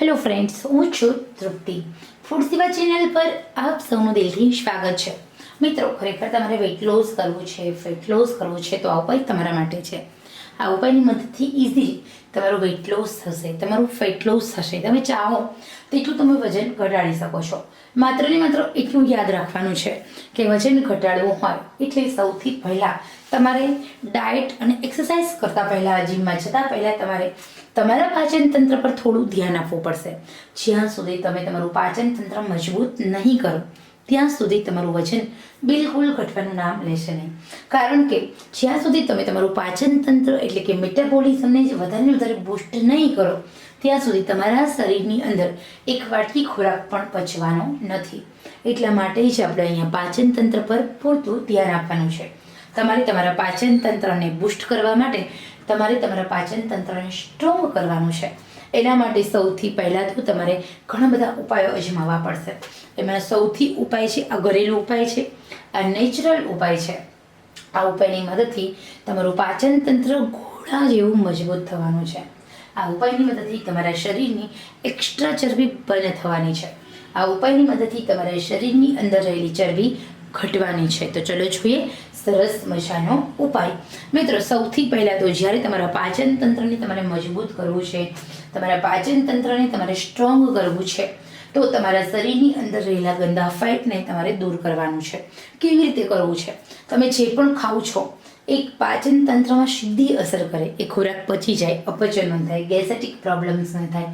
Hello friends હું છું તૃપ્તિ. Food સેવા ચેનલ પર આપ સૌનું દિલથી સ્વાગત છે. મિત્રો, ખરેખર તમારે વેઇટ લોસ કરવું છે ફેટ લોસ કરવું છે, તો આ ઉપાય તમારા માટે છે. આ ઉપાયની મદદથી ઇઝી તમારું વેઇટ લોસ થશે, તમારું ફેટ લોસ થશે. તમે ચાહો તેટલું તમે વજન ઘટાડી શકો છો. માત્ર ને માત્ર એટલું યાદ રાખવાનું છે કે વજન ઘટાડવું હોય એટલે સૌથી પહેલાં તમારે ડાયટ અને એક્સરસાઇઝ કરતાં પહેલાં જીમમાં જતાં પહેલાં તમારે તમારા પાચન તંત્ર પર થોડું ધ્યાન આપવું પડશે. જ્યાં સુધી તમે તમારું પાચન તંત્ર મજબૂત નહીં કરો, ત્યાં સુધી તમારું વજન બિલકુલ ઘટવાનું નામ લેશે નહીં. કારણ કે જ્યાં સુધી તમે તમારું પાચન તંત્ર એટલે કે મેટાબોલિઝમને જ વધારે વધારે બૂસ્ટ નહીં કરો, ત્યાં સુધી તમારા શરીરની અંદર એક વાટકી ખોરાક પણ પચવાનો નથી. એટલા માટે જ આપણે અહીંયા પાચન તંત્ર પર પૂરતું ધ્યાન આપવાનું છે. તમારે તમારા પાચન તંત્રને બુસ્ટ કરવા માટે તમારે તમારા પાચન તંત્રને સ્ટ્રોંગ કરવાનું છે. એના માટે સૌથી પહેલાં તો તમારે ઘણા બધા ઉપાયો અજમાવવા પડશે. એમાં સૌથી ઉપાય છે આ ઘરેલું ઉપાય છે, આ નેચરલ ઉપાય છે. આ ઉપાયની મદદથી તમારું પાચન તંત્ર ઘોડા જેવું મજબૂત થવાનું છે. આ ઉપાયની મદદથી તમારા શરીરની એક્સ્ટ્રા ચરબી બંધ થવાની છે. આ ઉપાયની મદદથી તમારા શરીરની અંદર રહેલી ચરબી ઘટવાની છે. તો ચલો જોઈએ સરસ મજાનો ઉપાય. મિત્રો, સૌથી પહેલાં તો જ્યારે તમારા પાચન તંત્રને તમારે મજબૂત કરવું છે, તમારા પાચન તંત્રને તમારે સ્ટ્રોંગ કરવું છે, તો તમારા શરીરની અંદર રહેલા ગંદા ફેટને તમારે દૂર કરવાનું છે. કેવી રીતે કરવું છે? તમે જે પણ ખાઓ છો, એક પાચન તંત્રમાં સીધી અસર કરે. એ ખોરાક પચી જાય, અપચન ન થાય, ગેસેટિક પ્રોબ્લેમ્સ ન થાય.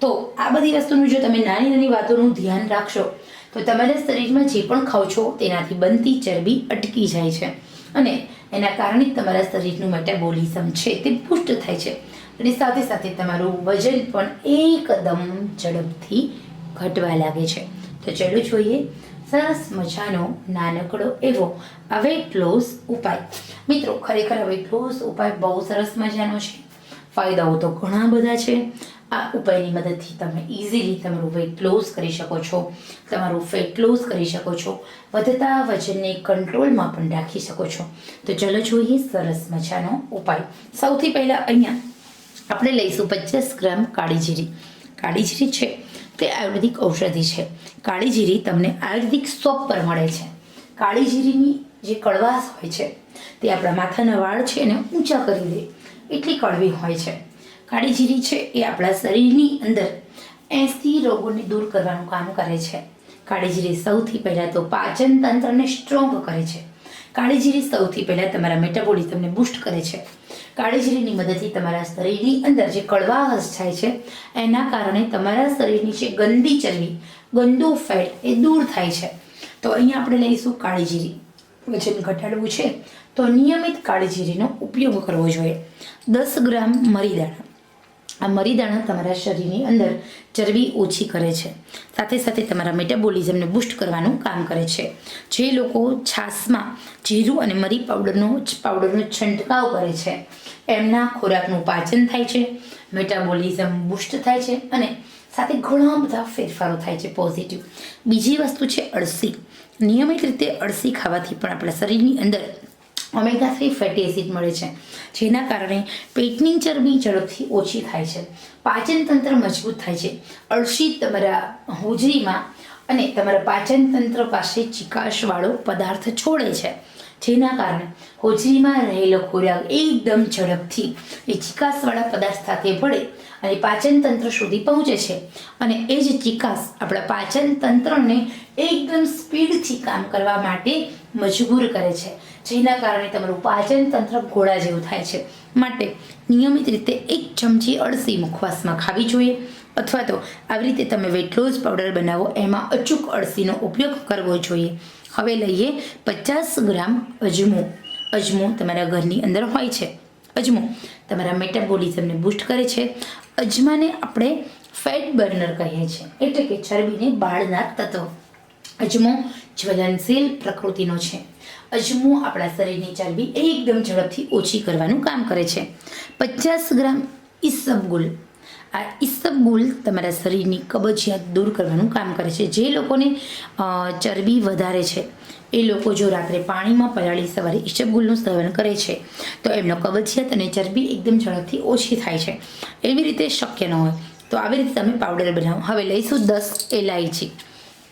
તો આ બધી વસ્તુનું જો તમે નાની નાની વાતોનું ધ્યાન રાખશો તો તમારા શરીરમાં જે પણ ખાઓ છો, તેનાથી બનતી ચરબી અટકી જાય છે. અને એના કારણે તમારા શરીરનું મેટાબોલિઝમ છે તે પુષ્ટ થાય છે. અને સાથે સાથે તમારું વજન પણ એકદમ ઝડપથી ઘટવા લાગે છે. તો ચલો જોઈએ. સરસ મજાનો નાનકડો એવો આ વેટ લોસ ઉપાય. મિત્રો, ખરેખર વેટ લોસ ઉપાય બહુ સરસ મજાનો છે. ફાયદાઓ તો ઘણા બધા છે. આ ઉપાયની મદદથી તમે ઇઝીલી તમારું વેટ લોસ કરી શકો છો. તમારું ફેટ લોસ કરી શકો છો. વધતા વજનને કંટ્રોલમાં પણ રાખી શકો છો. તો ચલો જોઈએ સરસ મજાનો ઉપાય. સૌથી પહેલાં અહીંયા આપણે લઈશું પચાસ ગ્રામ કાળી જીરી કાળી જીરી છે તે આયુર્વેદિક ઔષધિ છે. કાળી જીરી તમને આયુર્વેદિક સોપ પર મળે છે. કાળી જીરીની જે કડવાશ હોય છે તે આપણા માથાના વાળ છે એને ઊંચા કરી દે. એટલી કડવી હોય છે. કાળી જીરી છે એ આપણા શરીરની અંદર એસી રોગોને દૂર કરવાનું કામ કરે છે. કાળી જીરી સૌથી પહેલાં તો પાચન તંત્રને સ્ટ્રોંગ કરે છે. કાળી જીરી સૌથી પહેલાં તમારા મેટાબોલિઝમને બૂસ્ટ કરે છે. કાળી જીરીની મદદથી તમારા શરીરની અંદર જે કડવાહસ થાય છે, એના કારણે તમારા શરીરની જે ગંદી ચરબી, ગંદુ ફેટ એ દૂર થાય છે. તો અહીંયા આપણે લઈશું કાળી જીરી. વજન ઘટાડવું છે તો નિયમિત કાળી જીરીનો ઉપયોગ કરવો જોઈએ. દસ ગ્રામ મરીદાણા આ મરીદાણા તમારા શરીરની અંદર ચરબી ઓછી કરે છે. સાથે સાથે તમારા મેટાબોલિઝમને બૂસ્ટ કરવાનું કામ કરે છે. જે લોકો છાશમાં જીરું અને મરી પાવડરનો પાવડરનો છંટકાવ કરે છે. એમના ખોરાકનું પાચન થાય છે મેટાબોલિઝમ બૂસ્ટ થાય છે અને સાથે ઘણા બધા ફેરફારો થાય છે પોઝિટિવ બીજી વસ્તુ છે અળસી. નિયમિત રીતે અળસી ખાવાથી પણ આપણા શરીરની અંદર ઓમેગા થ્રી ફેટી એસિડ મળે છે, જેના કારણે પેટની ચરબી ઝડપથી ઓછી થાય છે, પાચન તંત્ર મજબૂત થાય છે. અળસી તમારા હોજરીમાં અને તમારા પાચન તંત્ર પાસે ચિકાશવાળો પદાર્થ છોડે છે. જેના કારણે હોજરીમાં રહેલો ખોરાક એકદમ ઝડપથી એ ચિકાસવાળા પદાર્થ સાથે ભળે અને પાચન તંત્ર સુધી પહોંચે છે. અને એ જ ચિકાસ આપણા પાચન તંત્રને એકદમ સ્પીડથી કામ કરવા માટે મજબૂર કરે છે. જેના કારણે તમારું પાચન તંત્ર ઘોડા જેવું થાય છે. માટે નિયમિત રીતે એક ચમચી અળસી મુખવાસમાં ખાવી જોઈએ. અથવા તો આવી રીતે તમે વેટ લોસ પાવડર બનાવો, એમાં અચૂક અળસીનો ઉપયોગ કરવો જોઈએ. હવે લઈએ પચાસ ગ્રામ અજમો. અજમો તમારા ઘરની અંદર હોય છે. અજમો તમારા મેટાબોલિઝમને બૂસ્ટ કરે છે. અજમાને આપણે ફેટ બર્નર કહીએ છીએ. એટલે કે ચરબીને બાળનાર તત્વ. અજમો જ્વલનશીલ પ્રકૃતિનો છે. અજમો આપણા શરીરની ચરબી એકદમ ઝડપથી ઓછી કરવાનું કામ કરે છે. પચાસ ગ્રામ ઈસબગુલ. આ ઈસબગુલ તમારા શરીરની કબજિયાત દૂર કરવાનું કામ કરે છે. જે લોકોને ચરબી વધારે છે, એ લોકો જો રાત્રે પાણીમાં પલાળી સવારે ઈસબગુલનું સેવન કરે છે, તો એમનો કબજિયાત અને ચરબી એકદમ ઝડપથી ઓછી થાય છે. એવી રીતે શક્ય ન હોય. તો આવી રીતે તમે પાવડર બનાવો. હવે લઈશું દસ એલાયચી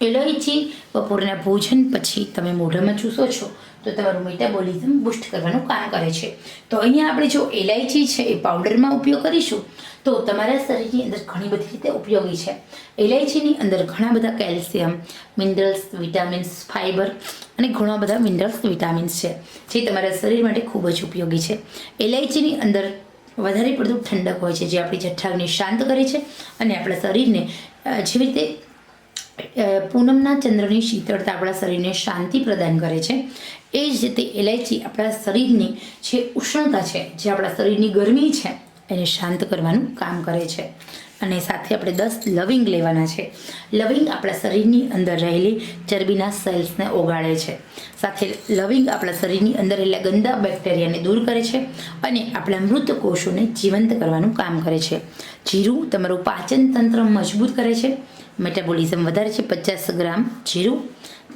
એલાયચી બપોરના ભોજન પછી તમે મોઢામાં ચૂસો છો, તો તમારું મેટાબોલિઝમ બુસ્ટ કરવાનું કામ કરે છે. તો અહીંયા આપણે જો એલાયચી છે, એ પાવડરમાં ઉપયોગ કરીશું તો તમારા શરીરની અંદર ઘણી બધી રીતે ઉપયોગી છે. એલાયચીની અંદર ઘણા બધા કેલ્શિયમ, મિનરલ્સ, વિટામિન્સ ફાઇબર અને ઘણા બધા મિનરલ્સ, વિટામિન્સ છે, જે તમારા શરીર માટે ખૂબ જ ઉપયોગી છે. એલાયચીની અંદર વધારે પડતું ઠંડક હોય છે, જે આપણી જઠ્ઠાગને શાંત કરે છે અને આપણા શરીરને જેવી રીતે પૂનમના ચંદ્રની શીતળતા આપણા શરીરને શાંતિ પ્રદાન કરે છે. એ જ રીતે ઇલાયચી આપણા શરીરની જે ઉષ્ણતા છે, જે આપણા શરીરની ગરમી છે એને શાંત કરવાનું કામ કરે છે. અને સાથે આપણે દસ લવિંગ લેવાના છે. લવિંગ આપણા શરીરની અંદર રહેલી ચરબીના સેલ્સને ઓગાળે છે. સાથે લવિંગ આપણા શરીરની અંદર રહેલા ગંદા બેક્ટેરિયાને દૂર કરે છે અને આપણા મૃત કોષોને જીવંત કરવાનું કામ કરે છે. જીરું તમારું પાચન તંત્ર મજબૂત કરે છે. મેટાબોલિઝમ વધારે છે, પચાસ ગ્રામ જીરું,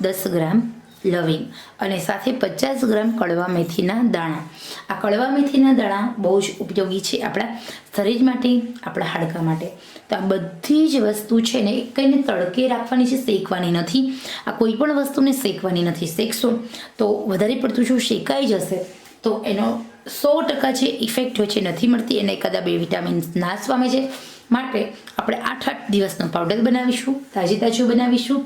દસ ગ્રામ લવિંગ અને સાથે પચાસ ગ્રામ કડવા મેથીના દાણા. આ કડવા મેથીના દાણા બહુ જ ઉપયોગી છે આપણા શરીર માટે, આપણા હાડકા માટે. તો આ બધી જ વસ્તુ છે ને કંઈને તડકે રાખવાની છે, શેકવાની નથી. આ કોઈ પણ વસ્તુને શેકવાની નથી. શેકશો તો વધારે પડતું જો શેકાઈ જશે, તો એનો સો ટકા જે ઇફેક્ટ હોય છે, નથી મળતી. એને એકાદા બે વિટામિન્સ નાશ પામે છે. માટે આપણે આઠ આઠ દિવસનો પાવડર બનાવીશું તાજી તાજું બનાવીશું.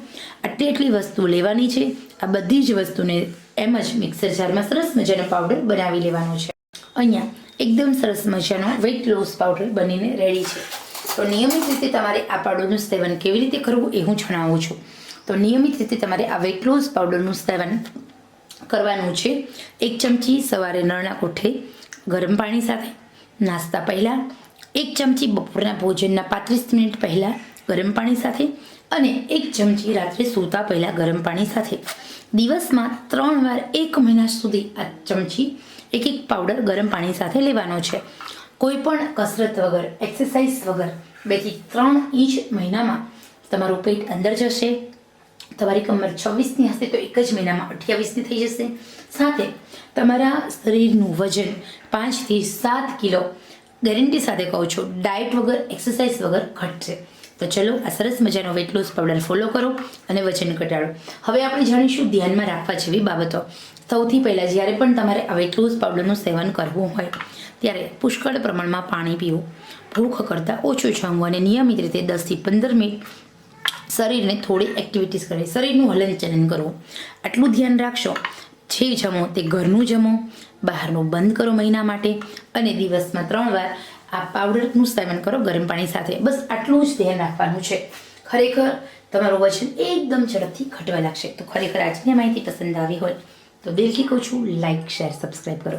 આટલી આટલી વસ્તુ લેવાની છે. આ બધી જ વસ્તુને એમ જ મિક્સર જારમાં સરસ મજાનો પાવડર બનાવી લેવાનો છે. અહીંયા એકદમ સરસ મજાનો વેઇટ લોસ પાવડર બનીને રેડી છે. તો નિયમિત રીતે તમારે આ પાવડરનું સેવન કેવી રીતે કરવું એ હું જણાવું છું. તો નિયમિત રીતે તમારે આ વેઇટ લોસ પાવડરનું સેવન કરવાનું છે. એક ચમચી સવારે નળના કોઠે ગરમ પાણી સાથે, નાસ્તા પહેલાં એક ચમચી બપોરના ભોજનના પાંત્રીસ મિનિટ પહેલાં ગરમ પાણી સાથે અને એક ચમચી રાત્રે સૂતા પહેલાં ગરમ પાણી સાથે. દિવસમાં ત્રણ વાર એક મહિના સુધી આ ચમચી એક એક પાવડર ગરમ પાણી સાથે લેવાનો છે. કોઈ પણ કસરત વગર, એક્સરસાઇઝ વગર બેથી ત્રણ ઇંચ મહિનામાં તમારું પેટ અંદર જશે. તમારી કમર છવ્વીસની હશે તો એક જ મહિનામાં અઠ્યાવીસની થઈ જશે. સાથે તમારા શરીરનું વજન પાંચથી સાત કિલો ગેરંટી સાથે કહું છું, ડાયટ વગર, એક્સરસાઇઝ વગર ઘટશે તો ચલો, આ સરસ મજાનો વેટ લોસ પાવડર ફોલો કરો અને વજન ઘટાડો. હવે આપણે જાણીશું ધ્યાનમાં રાખવા જેવી બાબતો. સૌથી પહેલાં, જ્યારે પણ તમારે આ વેટ લોસ પાવડરનું સેવન કરવું હોય, ત્યારે પુષ્કળ પ્રમાણમાં પાણી પીવું. ભૂખ કરતાં ઓછું જમવું અને નિયમિત રીતે દસથી પંદર મિનિટ શરીરને થોડી એક્ટિવિટીઝ કરવી શરીરનું હલનચલન કરવું. આટલું ધ્યાન રાખશો જે જમો, તે ઘરનું જમો, બહારનું બંધ કરો મહિના માટે અને દિવસમાં ત્રણ વાર આ પાવડરનું સેવન કરો ગરમ પાણી સાથે. બસ આટલું જ ધ્યાન રાખવાનું છે. ખરેખર તમારું વજન એકદમ ઝડપથી ઘટવા લાગશે. તો ખરેખર આજની માહિતી પસંદ આવી હોય તો દિલથી કહું છું લાઇક શેર સબસ્ક્રાઈબ કરો.